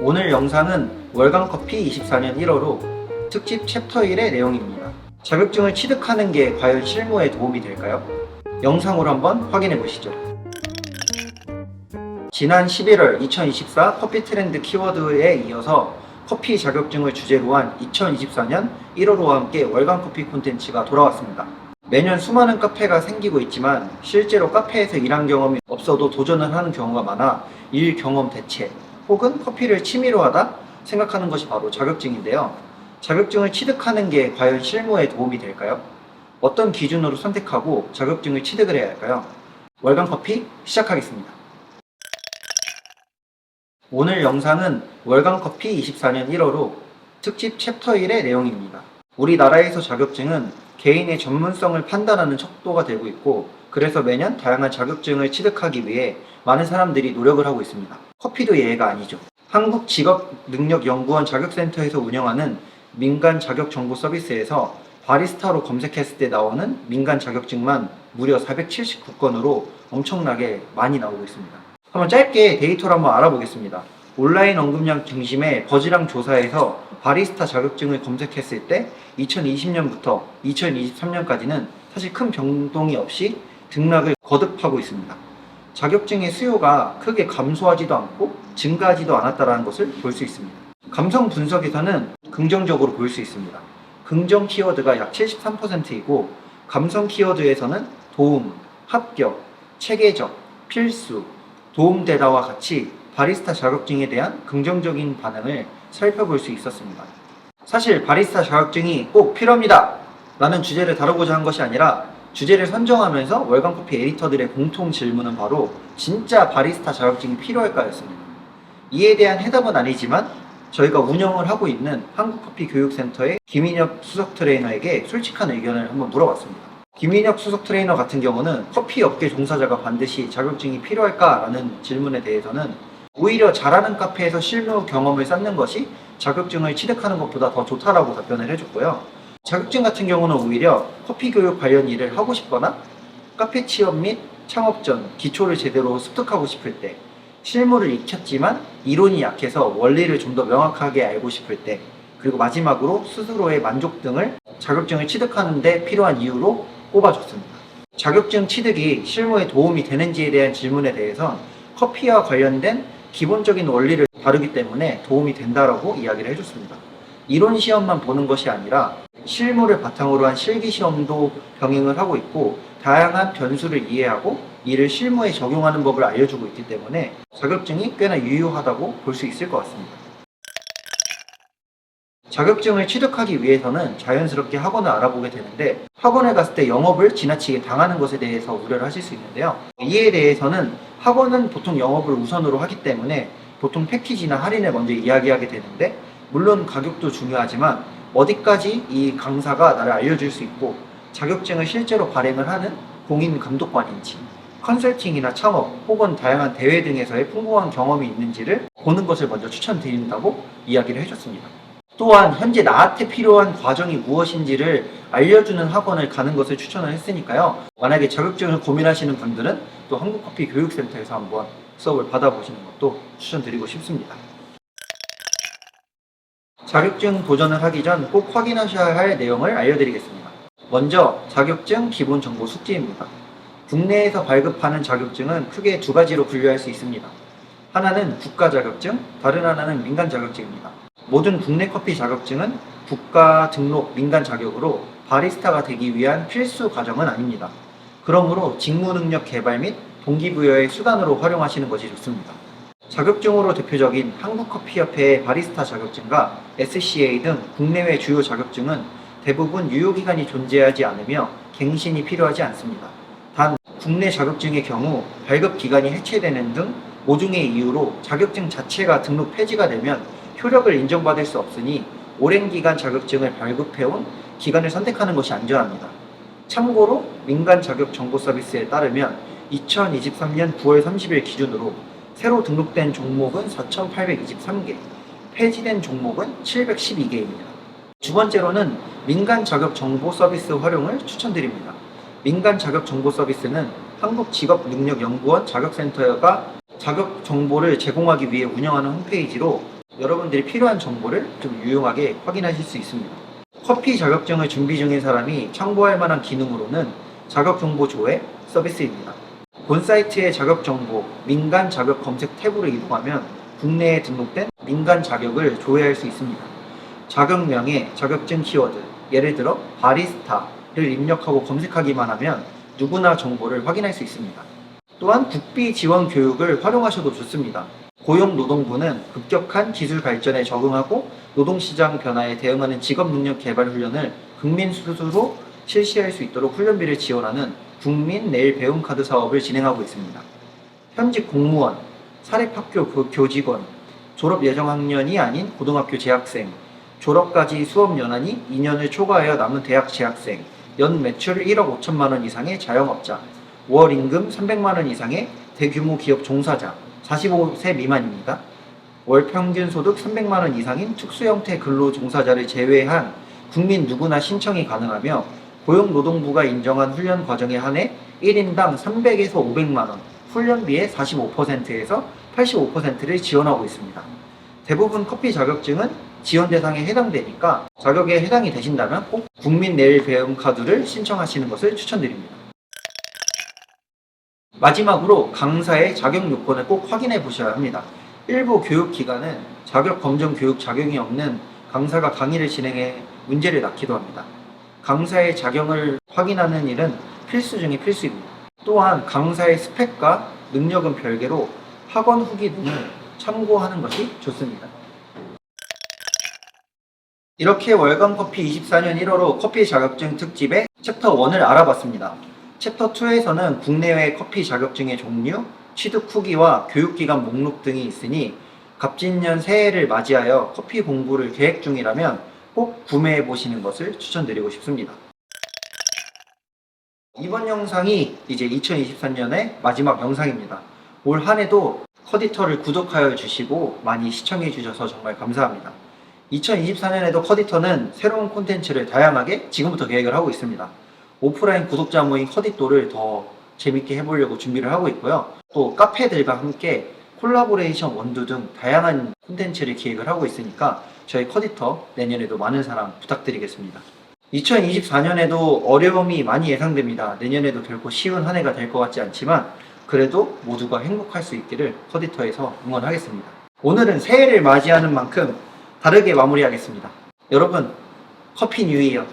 오늘 영상은 월간 커피 24년 1월호 특집 챕터 1의 내용입니다. 자격증을 취득하는 게 과연 실무에 도움이 될까요? 영상으로 한번 확인해 보시죠. 지난 11월 2024 커피 트렌드 키워드에 이어서 커피 자격증을 주제로 한 2024년 1월호와 함께 월간 커피 콘텐츠가 돌아왔습니다. 매년 수많은 카페가 생기고 있지만 실제로 카페에서 일한 경험이 없어도 도전을 하는 경우가 많아 일 경험 대체 혹은 커피를 취미로 하다 생각하는 것이 바로 자격증인데요. 자격증을 취득하는 게 과연 실무에 도움이 될까요? 어떤 기준으로 선택하고 자격증을 취득을 해야 할까요? 월간 커피 시작하겠습니다. 오늘 영상은 월간 커피 24년 1월호 특집 챕터 1의 내용입니다. 우리나라에서 자격증은 개인의 전문성을 판단하는 척도가 되고 있고 그래서 매년 다양한 자격증을 취득하기 위해 많은 사람들이 노력을 하고 있습니다. 커피도 예외가 아니죠. 한국직업능력연구원 자격센터에서 운영하는 민간 자격 정보 서비스에서 바리스타로 검색했을 때 나오는 민간 자격증만 무려 479건으로 엄청나게 많이 나오고 있습니다. 한번 짧게 데이터를 한번 알아보겠습니다. 온라인 언급량 중심의 버즈랑 조사에서 바리스타 자격증을 검색했을 때 2020년부터 2023년까지는 사실 큰 변동이 없이 등락을 거듭하고 있습니다. 자격증의 수요가 크게 감소하지도 않고 증가하지도 않았다는 것을 볼 수 있습니다. 감성 분석에서는 긍정적으로 볼 수 있습니다. 긍정 키워드가 약 73%이고 감성 키워드에서는 도움, 합격, 체계적, 필수, 도움되다와 같이 바리스타 자격증에 대한 긍정적인 반응을 살펴볼 수 있었습니다. 사실 바리스타 자격증이 꼭 필요합니다! 라는 주제를 다루고자 한 것이 아니라 주제를 선정하면서 월간 커피 에디터들의 공통 질문은 바로 진짜 바리스타 자격증이 필요할까였습니다. 이에 대한 해답은 아니지만 저희가 운영을 하고 있는 한국커피 교육센터의 김인혁 수석 트레이너에게 솔직한 의견을 한번 물어봤습니다. 김인혁 수석 트레이너 같은 경우는 커피 업계 종사자가 반드시 자격증이 필요할까라는 질문에 대해서는 오히려 잘하는 카페에서 실무 경험을 쌓는 것이 자격증을 취득하는 것보다 더 좋다라고 답변을 해줬고요. 자격증 같은 경우는 오히려 커피 교육 관련 일을 하고 싶거나 카페 취업 및 창업 전 기초를 제대로 습득하고 싶을 때 실무를 익혔지만 이론이 약해서 원리를 좀 더 명확하게 알고 싶을 때 그리고 마지막으로 스스로의 만족 등을 자격증을 취득하는 데 필요한 이유로 꼽아줬습니다. 자격증 취득이 실무에 도움이 되는지에 대한 질문에 대해선 커피와 관련된 기본적인 원리를 다루기 때문에 도움이 된다라고 이야기를 해줬습니다. 이론 시험만 보는 것이 아니라 실무를 바탕으로 한 실기 시험도 병행을 하고 있고 다양한 변수를 이해하고 이를 실무에 적용하는 법을 알려주고 있기 때문에 자격증이 꽤나 유효하다고 볼 수 있을 것 같습니다. 자격증을 취득하기 위해서는 자연스럽게 학원을 알아보게 되는데 학원에 갔을 때 영업을 지나치게 당하는 것에 대해서 우려를 하실 수 있는데요. 이에 대해서는 학원은 보통 영업을 우선으로 하기 때문에 보통 패키지나 할인을 먼저 이야기하게 되는데 물론 가격도 중요하지만 어디까지 이 강사가 나를 알려줄 수 있고 자격증을 실제로 발행을 하는 공인 감독관인지 컨설팅이나 창업 혹은 다양한 대회 등에서의 풍부한 경험이 있는지를 보는 것을 먼저 추천드린다고 이야기를 해줬습니다. 또한 현재 나한테 필요한 과정이 무엇인지를 알려주는 학원을 가는 것을 추천을 했으니까요. 만약에 자격증을 고민하시는 분들은 또 한국커피 교육센터에서 한번 수업을 받아보시는 것도 추천드리고 싶습니다. 자격증 도전을 하기 전 꼭 확인하셔야 할 내용을 알려드리겠습니다. 먼저 자격증 기본 정보 숙지입니다. 국내에서 발급하는 자격증은 크게 두 가지로 분류할 수 있습니다. 하나는 국가 자격증, 다른 하나는 민간 자격증입니다. 모든 국내 커피 자격증은 국가 등록 민간 자격으로 바리스타가 되기 위한 필수 과정은 아닙니다. 그러므로 직무 능력 개발 및 동기부여의 수단으로 활용하시는 것이 좋습니다. 자격증으로 대표적인 한국커피협회의 바리스타 자격증과 SCA 등 국내외 주요 자격증은 대부분 유효기간이 존재하지 않으며 갱신이 필요하지 않습니다. 단 국내 자격증의 경우 발급 기간이 해체되는 등 모종의 이유로 자격증 자체가 등록 폐지가 되면 효력을 인정받을 수 없으니 오랜 기간 자격증을 발급해온 기관을 선택하는 것이 안전합니다. 참고로 민간 자격 정보 서비스에 따르면 2023년 9월 30일 기준으로 새로 등록된 종목은 4,823개, 폐지된 종목은 712개입니다. 두 번째로는 민간 자격 정보 서비스 활용을 추천드립니다. 민간 자격 정보 서비스는 한국직업능력연구원 자격센터가 자격 정보를 제공하기 위해 운영하는 홈페이지로 여러분들이 필요한 정보를 좀 유용하게 확인하실 수 있습니다. 커피 자격증을 준비 중인 사람이 참고할 만한 기능으로는 자격 정보 조회 서비스입니다. 본 사이트의 자격 정보, 민간 자격 검색 탭으로 이동하면 국내에 등록된 민간 자격을 조회할 수 있습니다. 자격명에 자격증 키워드, 예를 들어 바리스타를 입력하고 검색하기만 하면 누구나 정보를 확인할 수 있습니다. 또한 국비 지원 교육을 활용하셔도 좋습니다. 고용노동부는 급격한 기술 발전에 적응하고 노동시장 변화에 대응하는 직업 능력 개발 훈련을 국민 스스로 실시할 수 있도록 훈련비를 지원하는 국민 내일 배움 카드 사업을 진행하고 있습니다. 현직 공무원, 사립학교 교- 교직원, 졸업 예정 학년이 아닌 고등학교 재학생, 졸업까지 수업 연한이 2년을 초과하여 남은 대학 재학생, 연 매출 1억 5천만 원 이상의 자영업자, 월 임금 300만 원 이상의 대규모 기업 종사자, 45세 미만입니다. 월 평균 소득 300만 원 이상인 특수 형태 근로 종사자를 제외한 국민 누구나 신청이 가능하며 고용노동부가 인정한 훈련 과정에 한해 1인당 300에서 500만 원, 훈련비의 45%에서 85%를 지원하고 있습니다. 대부분 커피 자격증은 지원 대상에 해당되니까 자격에 해당이 되신다면 꼭 국민 내일 배움 카드를 신청하시는 것을 추천드립니다. 마지막으로 강사의 자격 요건을 꼭 확인해 보셔야 합니다. 일부 교육 기관은 자격 검정 교육 자격이 없는 강사가 강의를 진행해 문제를 낳기도 합니다. 강사의 자격을 확인하는 일은 필수 중의 필수입니다. 또한 강사의 스펙과 능력은 별개로 학원 후기 등을 참고하는 것이 좋습니다. 이렇게 월간 커피 24년 1월호 커피 자격증 특집의 챕터 1을 알아봤습니다. 챕터 2에서는 국내외 커피 자격증의 종류, 취득 후기와 교육기관 목록 등이 있으니 갑진년 새해를 맞이하여 커피 공부를 계획 중이라면 꼭 구매해 보시는 것을 추천드리고 싶습니다. 이번 영상이 이제 2023년의 마지막 영상입니다. 올 한 해도 커디터를 구독하여 주시고 많이 시청해 주셔서 정말 감사합니다. 2024년에도 커디터는 새로운 콘텐츠를 다양하게 지금부터 계획을 하고 있습니다. 오프라인 구독자 모임 커디토를 더 재밌게 해보려고 준비를 하고 있고요. 또 카페들과 함께 콜라보레이션 원두 등 다양한 콘텐츠를 기획을 하고 있으니까 저희 커디터 내년에도 많은 사랑 부탁드리겠습니다. 2024년에도 어려움이 많이 예상됩니다. 내년에도 결코 쉬운 한 해가 될 것 같지 않지만 그래도 모두가 행복할 수 있기를 커디터에서 응원하겠습니다. 오늘은 새해를 맞이하는 만큼 다르게 마무리하겠습니다. 여러분, 커피 뉴 이어